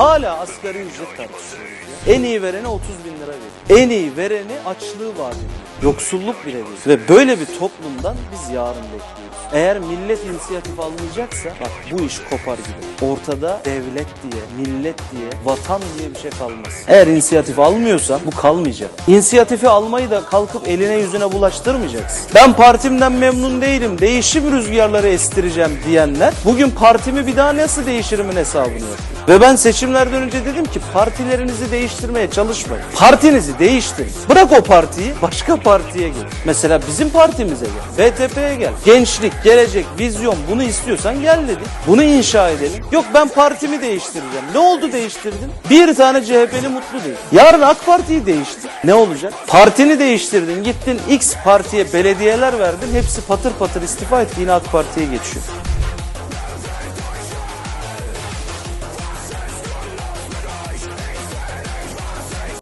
Hala asgari ücret tartışıyoruz. En iyi verene 30 bin lira veriyor. En iyi vereni açlığı vaat ediyor. Yoksulluk bile değil. Ve böyle bir toplumdan biz yarın bekliyoruz. Eğer millet inisiyatif almayacaksa bak bu iş kopar gibi. Ortada devlet diye, millet diye, vatan diye bir şey kalmaz. Eğer inisiyatif almıyorsan bu kalmayacak. İnisiyatifi almayı da kalkıp eline yüzüne bulaştırmayacaksın. Ben partimden memnun değilim, değişim rüzgarları estireceğim diyenler bugün partimi bir daha nasıl değişirimin hesabını yapıyor. Ve ben seçimlerden önce dedim ki partilerinizi değiştirmeye çalışmayın. Partinizi değiştirin. Bırak o partiyi başka partiye gel. Mesela bizim partimize gel. VTP'ye gel. Gençlik, gelecek, vizyon bunu istiyorsan gel dedik. Bunu inşa edelim. Yok ben partimi değiştireceğim. Ne oldu değiştirdin? Bir tane CHP'li mutlu değil. Yarın AK Parti'yi değiştir. Ne olacak? Partini değiştirdin. Gittin X partiye belediyeler verdin. Hepsi patır patır istifa etti. Yine AK Parti'ye geçiyor.